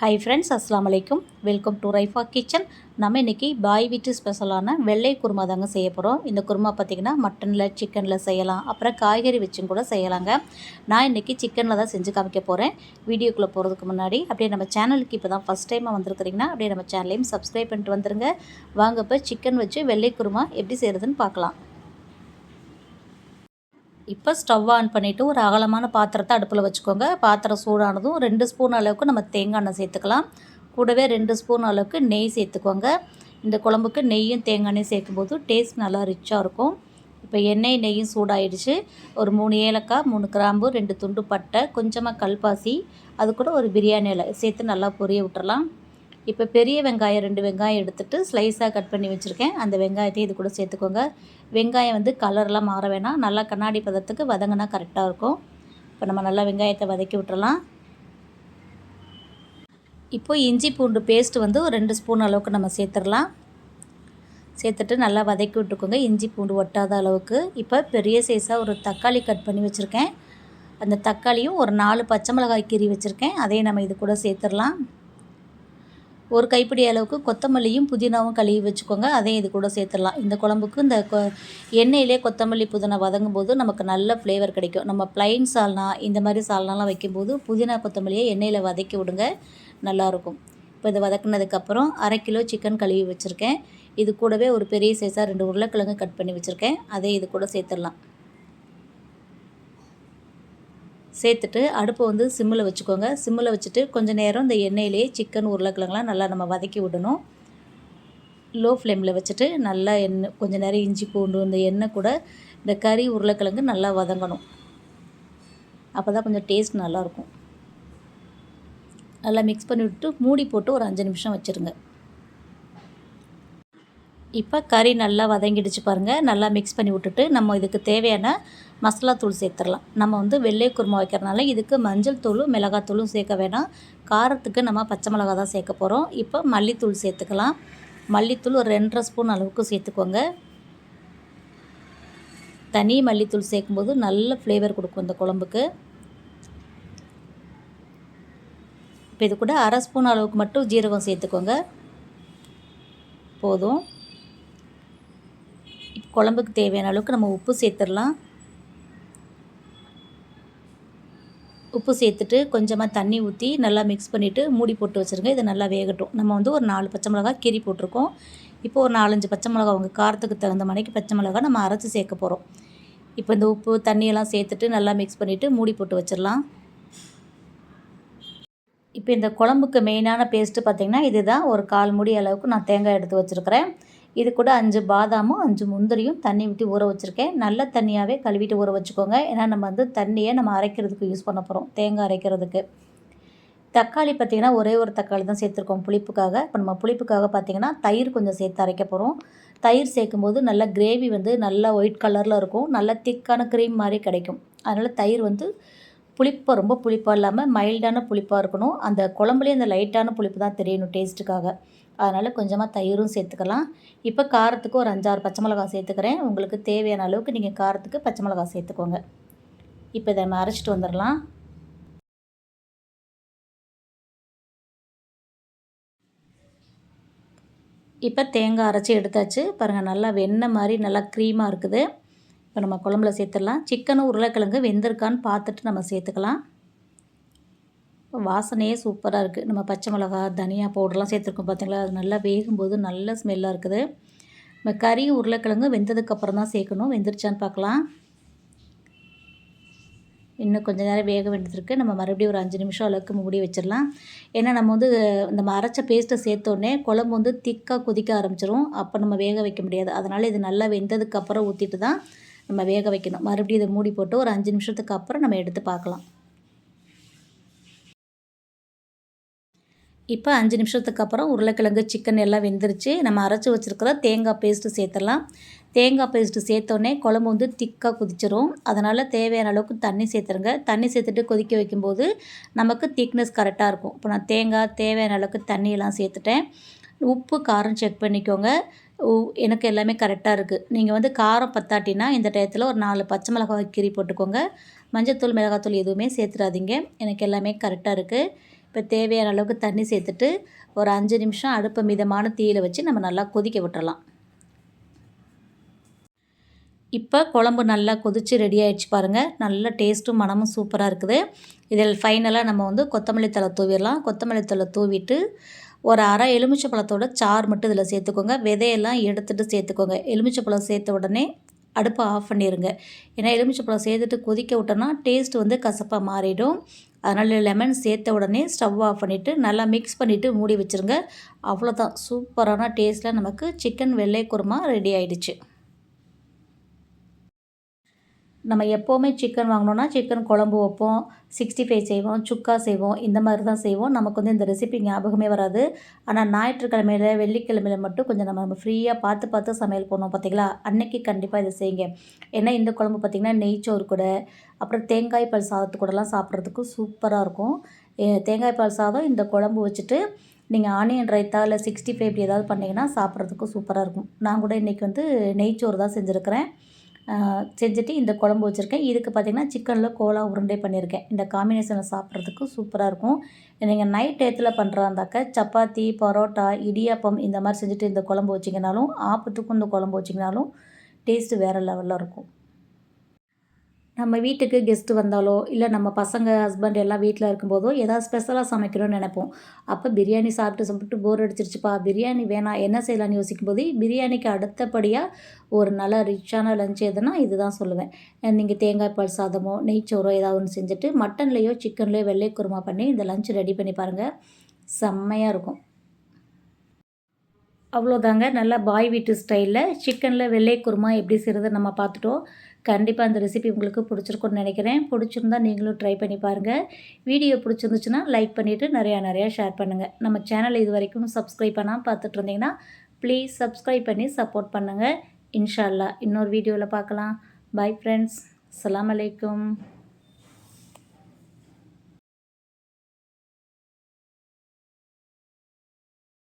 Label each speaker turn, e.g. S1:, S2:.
S1: Hi friends அஸ்லாம் வலைக்கும் welcome to Raifa kitchen நம்ம இன்றைக்கி பாய் வீட்டு ஸ்பெஷலான வெள்ளை குருமா தாங்க செய்ய போகிறோம் இந்த குருமா பார்த்திங்கன்னா மட்டனில் சிக்கனில் செய்யலாம். அப்புறம் காய்கறி வச்சும் கூட செய்யலாங்க. நான் இன்றைக்கி சிக்கனில் தான் செஞ்சு காமிக்க போகிறேன் வீடியோக்குள்ளே போகிறதுக்கு முன்னாடி அப்படியே நம்ம சேனலுக்கு இப்போ தான் ஃபஸ்ட் டைமாக வந்திருக்கிறீங்கன்னா அப்படியே நம்ம சேனலையும் சப்ஸ்கிரைப் பண்ணிட்டு வந்துருங்க. வாங்க இப்போ சிக்கன் வச்சு வெள்ளை குருமா எப்படி செய்கிறதுன்னு பார்க்கலாம். இப்போ ஸ்டவ் ஆன் பண்ணிவிட்டு ஒரு அகலமான பாத்திரத்தை அடுப்பில் வச்சுக்கோங்க. பாத்திரம் சூடானதும் ரெண்டு ஸ்பூன் அளவுக்கு நம்ம தேங்காய் எண்ணெய் சேர்த்துக்கலாம். கூடவே ரெண்டு ஸ்பூன் அளவுக்கு நெய் சேர்த்துக்கோங்க. இந்த குழம்புக்கு நெய்யும் தேங்காய் எண்ணெய் சேர்க்கும்போது டேஸ்ட் நல்லா ரிச்சாக இருக்கும். இப்போ எண்ணெய் நெய்யும் சூடாயிடுச்சு. ஒரு மூணு ஏலக்காய் மூணு கிராம்பு ரெண்டு துண்டு பட்டை கொஞ்சமாக கல்பாசி அது கூட ஒரு பிரியாணி இலை. சேர்த்து நல்லா பொரிய விட்டுறலாம். இப்போ பெரிய வெங்காயம் ரெண்டு வெங்காயம் எடுத்துகிட்டு ஸ்லைஸாக கட் பண்ணி வச்சுருக்கேன். அந்த வெங்காயத்தையும் இது கூட சேர்த்துக்கோங்க. வெங்காயம் வந்து கலர்லாம் மாற வேணாம். நல்லா கண்ணாடி பதத்துக்கு வதங்கினா கரெக்டாக இருக்கும். இப்போ நம்ம நல்லா வெங்காயத்தை வதக்கி விட்டுறலாம். இப்போது இஞ்சி பூண்டு பேஸ்ட்டு வந்து ஒரு ரெண்டு ஸ்பூன் அளவுக்கு நம்ம சேர்த்துடலாம். சேர்த்துட்டு நல்லா வதக்கி விட்டுக்கோங்க. இஞ்சி பூண்டு ஒட்டாத அளவுக்கு. இப்போ பெரிய சைஸாக ஒரு தக்காளி கட் பண்ணி வச்சுருக்கேன். அந்த தக்காளியும் ஒரு நாலு பச்சை மிளகாய் கீரி வச்சுருக்கேன். அதையும் நம்ம இது கூட சேர்த்துடலாம். ஒரு கைப்பிடி அளவுக்கு கொத்தமல்லியும் புதினாவும் கழுவி வச்சுக்கோங்க. அதையும் இது கூட சேர்த்துடலாம். இந்த குழம்புக்கு இந்த கொ எண்ணெயிலே கொத்தமல்லி புதினா வதங்கும் போது நமக்கு நல்ல ஃப்ளேவர் கிடைக்கும். நம்ம ப்ளைன் சால்னா இந்த மாதிரி சால்னாலாம் வைக்கும்போது புதினா கொத்தமல்லியை எண்ணெயில் வதக்கி விடுங்க. நல்லாயிருக்கும் இப்போ இதை வதக்குனதுக்கப்புறம் அரை கிலோ சிக்கன் கழுவி வச்சுருக்கேன். இது கூடவே ஒரு பெரிய சைஸாக ரெண்டு உருளைக்கிழங்கு கட் பண்ணி வச்சுருக்கேன். அதே இது கூட சேர்த்துடலாம். சேர்த்துட்டு அடுப்பை வந்து சிம்மில் வச்சுக்கோங்க. சிம்மில் வச்சுட்டு கொஞ்சம் நேரம் இந்த எண்ணெயிலே சிக்கன் உருளைக்கிழங்குலாம் நல்லா நம்ம வதக்கி விடணும். லோ ஃப்ளேமில் வச்சுட்டு நல்லா எண்ணெய் கொஞ்சம் நேரம் இஞ்சி பூண்டு இந்த எண்ணெய் கூட இந்த கறி உருளைக்கிழங்கு நல்லா வதங்கணும். அப்போ தான் கொஞ்சம் டேஸ்ட் நல்லாயிருக்கும். நல்லா மிக்ஸ் பண்ணி விட்டு மூடி போட்டு ஒரு அஞ்சு நிமிஷம் வச்சுருங்க. இப்போ கறி நல்லா வதங்கிடுச்சு பாருங்கள் நல்லா மிக்ஸ் பண்ணி விட்டுட்டு நம்ம இதுக்கு தேவையான மசாலா தூள் சேர்த்துடலாம். நம்ம வந்து வெள்ளை குருமா வைக்கிறனால இதுக்கு மஞ்சள் தூளும் மிளகாத்தூளும் சேர்க்க வேணாம். காரத்துக்கு நம்ம பச்சை மிளகா தான் சேர்க்க போகிறோம் இப்போ மல்லித்தூள் சேர்த்துக்கலாம். மல்லித்தூள் ஒரு ரெண்டரை ஸ்பூன் அளவுக்கு சேர்த்துக்கோங்க. தனி மல்லித்தூள் சேர்க்கும்போது நல்ல ஃப்ளேவர் கொடுக்கும் இந்த குழம்புக்கு. இப்போ இது கூட அரை ஸ்பூன் அளவுக்கு மட்டும் ஜீரகம் சேர்த்துக்கோங்க. போதும். குழம்புக்கு தேவையான அளவுக்கு நம்ம உப்பு சேர்த்துடலாம். உப்பு சேர்த்துட்டு கொஞ்சமாக தண்ணி ஊற்றி நல்லா மிக்ஸ் பண்ணிவிட்டு மூடி போட்டு வச்சுருங்க. இது நல்லா வேகட்டும். நம்ம வந்து ஒரு நாலு பச்சை மிளகா கீரி போட்டிருக்கோம். இப்போ ஒரு நாலஞ்சு பச்சை மிளகா உங்கள் காரத்துக்கு தகுந்த மணிக்கு பச்சை மிளகா நம்ம அரைச்சி சேர்க்க போகிறோம் இப்போ இந்த உப்பு தண்ணியெல்லாம் சேர்த்துட்டு நல்லா மிக்ஸ் பண்ணிவிட்டு மூடி போட்டு வச்சிடலாம். இப்போ இந்த குழம்புக்கு மெயினான பேஸ்ட்டு பார்த்திங்கன்னா இதுதான். ஒரு கால் முடி அளவுக்கு நான் தேங்காய் எடுத்து வச்சுருக்கிறேன். இது கூட அஞ்சு பாதாமும் அஞ்சு முந்திரியும் தண்ணி விட்டு ஊற வச்சுருக்கேன். நல்ல தண்ணியாகவே கழுவிட்டு ஊற வச்சுக்கோங்க. ஏன்னா நம்ம வந்து தண்ணியை நம்ம அரைக்கிறதுக்கு யூஸ் பண்ண போகிறோம் தேங்காய் அரைக்கிறதுக்கு. தக்காளி பார்த்திங்கன்னா ஒரே ஒரு தக்காளி தான் சேர்த்துருக்கோம் புளிப்புக்காக. இப்போ நம்ம புளிப்புக்காக பார்த்திங்கன்னா தயிர் கொஞ்சம் சேர்த்து அரைக்க போகிறோம் தயிர் சேர்க்கும்போது நல்ல கிரேவி வந்து நல்லா ஒயிட் கலரில் இருக்கும். நல்ல திக்கான க்ரீம் மாதிரி கிடைக்கும். அதனால் தயிர் வந்து புளிப்பாக ரொம்ப புளிப்பாக இல்லாமல் மைல்டான புளிப்பாக இருக்கணும். அந்த குழம்புலேயே அந்த லைட்டான புளிப்பு தான் தெரியணும் டேஸ்ட்டுக்காக அதனால் கொஞ்சமாக தயிரும் சேர்த்துக்கலாம். இப்போ காரத்துக்கு ஒரு அஞ்சாறு பச்சை மிளகா சேர்த்துக்கிறேன். உங்களுக்கு தேவையான அளவுக்கு நீங்கள் காரத்துக்கு பச்சை மிளகா சேர்த்துக்கோங்க. இப்போ இதை நம்ம அரைச்சிட்டு வந்துடலாம். இப்போ தேங்காய் அரைச்சி எடுத்தாச்சு. பாருங்கள் நல்லா வெண்ணெய் மாதிரி நல்லா க்ரீமாக இருக்குது. இப்போ நம்ம குழம்புல சேர்த்துடலாம். சிக்கனும் உருளைக்கிழங்கு வெந்திருக்கான்னு பார்த்துட்டு நம்ம சேர்த்துக்கலாம். வாசனையே சூப்பராக இருக்குது நம்ம பச்சை மிளகா தனியா பவுடர்லாம் சேர்த்துருக்கோம் பார்த்தீங்களா அது நல்லா வேகும்போது நல்ல ஸ்மெல்லாக இருக்குது. நம்ம கறி உருளைக்கிழங்கு வெந்ததுக்கப்புறம் தான் சேர்க்கணும். வெந்துருச்சான்னு பார்க்கலாம். இன்னும் கொஞ்சம் நேரம் வேக வேண்டியது நம்ம மறுபடியும் ஒரு அஞ்சு நிமிஷம் அளவுக்கு மூடி வச்சிடலாம். ஏன்னா நம்ம வந்து நம்ம அரைச்ச பேஸ்ட்டை சேர்த்தோடனே குழம்பு வந்து திக்காக கொதிக்க ஆரம்பிச்சிரும். அப்போ நம்ம வேக வைக்க முடியாது. அதனால் இது நல்லா வெந்ததுக்கப்புறம் ஊற்றிட்டு தான் நம்ம வேக வைக்கணும். மறுபடியும் இதை மூடி போட்டு ஒரு அஞ்சு நிமிஷத்துக்கு அப்புறம் நம்ம எடுத்து பார்க்கலாம். இப்போ அஞ்சு நிமிஷத்துக்கு அப்புறம் உருளைக்கிழங்கு சிக்கன் எல்லாம் வெந்துருச்சு. நம்ம அரைச்சி வச்சுருக்கிற தேங்காய் பேஸ்ட்டு சேர்த்துடலாம். தேங்காய் பேஸ்ட்டு சேர்த்தோடனே குழம்பு வந்து திக்காக குதிச்சிரும். அதனால் தேவையான அளவுக்கு தண்ணி சேர்த்துருங்க. தண்ணி சேர்த்துட்டு கொதிக்க வைக்கும்போது நமக்கு திக்னஸ் கரெக்டாக இருக்கும். இப்போ நான் தேங்காய் தேவையான அளவுக்கு தண்ணியெல்லாம் சேர்த்துட்டேன். உப்பு காரம் செக் பண்ணிக்கோங்க. எனக்கு எல்லாமே கரெக்டாக இருக்குது நீங்கள் வந்து காரம் பத்தாட்டினா இந்த டயத்தில் ஒரு நாலு பச்சை மிளகாய் கீரி போட்டுக்கோங்க. மஞ்சத்தூள் மிளகாத்தூள் எதுவுமே சேர்த்துடாதீங்க. எனக்கு எல்லாமே கரெக்டாக இருக்குது இப்போ தேவையான அளவுக்கு தண்ணி சேர்த்துட்டு ஒரு அஞ்சு நிமிஷம் அடுப்பை மிதமான தீயில் வச்சு நம்ம நல்லா கொதிக்க விட்டுறலாம். இப்போ குழம்பு நல்லா கொதித்து ரெடி ஆகிடுச்சு பாருங்கள் நல்ல டேஸ்ட்டும் மனமும் சூப்பராக இருக்குது. இதில் ஃபைனலாக நம்ம வந்து கொத்தமல்லி தலை தூவிடலாம். கொத்தமல்லி தலை தூவிட்டு ஒரு அரை எலுமிச்சை பழத்தோட சாறு மட்டும் இதில் சேர்த்துக்கோங்க. விதையெல்லாம் எடுத்துகிட்டு சேர்த்துக்கோங்க. எலுமிச்சை பழம் சேர்த்த உடனே அடுப்பை ஆஃப் பண்ணிடுங்க ஏன்னா எலுமிச்சப்பழம் சேர்த்துட்டு கொதிக்க விட்டோன்னா டேஸ்ட் வந்து கசப்பாக மாறிடும். அதனால் லெமன் சேர்த்த உடனே ஸ்டவ் ஆஃப் பண்ணிவிட்டு நல்லா மிக்ஸ் பண்ணிவிட்டு மூடி வச்சுருங்க. அவ்வளோதான் சூப்பரான டேஸ்ட்டில் நமக்கு சிக்கன் வெள்ளை குருமா ரெடி ஆகிடுச்சு நம்ம எப்போவுமே சிக்கன் வாங்கினோன்னா சிக்கன் குழம்பு வைப்போம் சிக்ஸ்டி ஃபைவ் செய்வோம் சுக்கா செய்வோம் இந்த மாதிரி தான் செய்வோம். நமக்கு வந்து இந்த ரெசிபி ஞாபகமே வராது. ஆனால் ஞாயிற்றுக்கிழமையில் வெள்ளிக்கிழமையில் மட்டும் கொஞ்சம் நம்ம நம்ம ஃப்ரீயாக பார்த்து பார்த்து சமையல் பண்ணுவோம் பார்த்திங்களா அன்னைக்கு கண்டிப்பாக இதை செய்யுங்க. ஏன்னா இந்த குழம்பு பார்த்திங்கன்னா நெய்ச்சோறு கூட அப்புறம் தேங்காய் பால் சாதத்து கூடலாம் சாப்பிட்றதுக்கு சூப்பராக இருக்கும். தேங்காய் பால் சாதம் இந்த குழம்பு வச்சுட்டு நீங்கள் ஆனியன் ரைத்தா இல்லை சிக்ஸ்டி ஃபைவ் இப்படி ஏதாவது பண்ணிங்கன்னா சாப்பிட்றதுக்கு சூப்பராக இருக்கும். நான் கூட இன்றைக்கி வந்து நெய்ச்சோறு தான் செஞ்சுருக்கிறேன். செஞ்சுட்டு இந்த குழம்பு வச்சுருக்கேன். இதுக்கு பார்த்திங்கன்னா சிக்கனில் கோலா உருண்டை பண்ணியிருக்கேன். இந்த காம்பினேஷனில் சாப்பிட்றதுக்கு சூப்பராக இருக்கும். நீங்கள் நைட் டயத்தில் பண்ணுறாந்தாக்க சப்பாத்தி பரோட்டா இடியாப்பம் இந்த மாதிரி செஞ்சுட்டு இந்த குழம்பு வச்சிங்கனாலும் ஆப்பத்துக்கும் இந்த குழம்பு வச்சிங்கனாலும் டேஸ்ட்டு வேறு லெவலில் இருக்கும். நம்ம வீட்டுக்கு கெஸ்ட்டு வந்தாலோ இல்லை நம்ம பசங்க ஹஸ்பண்ட் எல்லாம் வீட்டில் இருக்கும்போதோ ஏதாவது ஸ்பெஷலாக சமைக்கணும்னு நினைப்போம். அப்போ பிரியாணி சாப்பிட்டு சாப்பிட்டு போர் அடிச்சிருச்சுப்பா பிரியாணி வேணாம் என்ன செய்யலாம்னு யோசிக்கும் போது பிரியாணிக்கு அடுத்தபடியாக ஒரு நல்ல ரிச்சான லஞ்ச் எதுனா இதுதான் சொல்லுவேன். நீங்கள் தேங்காய் பால் சாதமோ நெய்ச்சோரோ ஏதாவது ஒன்று செஞ்சுட்டு மட்டன்லேயோ சிக்கன்லேயோ வெள்ளை குருமா பண்ணி இந்த லஞ்ச் ரெடி பண்ணி பாருங்கள் செம்மையாக இருக்கும். அவ்வளோதாங்க. நல்லா பாய் வீட்டு ஸ்டைலில். சிக்கனில் வெள்ளை குருமா எப்படி செய்கிறது நம்ம பார்த்துட்டோம். கண்டிப்பாக அந்த ரெசிபி உங்களுக்கு பிடிச்சிருக்குன்னு நினைக்கிறேன். பிடிச்சிருந்தா நீங்களும் ட்ரை பண்ணி பாருங்கள் வீடியோ பிடிச்சிருந்துச்சுன்னா லைக் பண்ணிவிட்டு நிறையா நிறையா ஷேர் பண்ணுங்கள் நம்ம சேனல் இது வரைக்கும் சப்ஸ்கிரைப் பண்ணால் பார்த்துட்டு இருந்தீங்கன்னா ப்ளீஸ் சப்ஸ்கிரைப் பண்ணி சப்போர்ட் பண்ணுங்கள் இன்ஷால்லா இன்னொரு வீடியோவில் பார்க்கலாம். பாய் ஃப்ரெண்ட்ஸ் அலாம் அலைக்கும்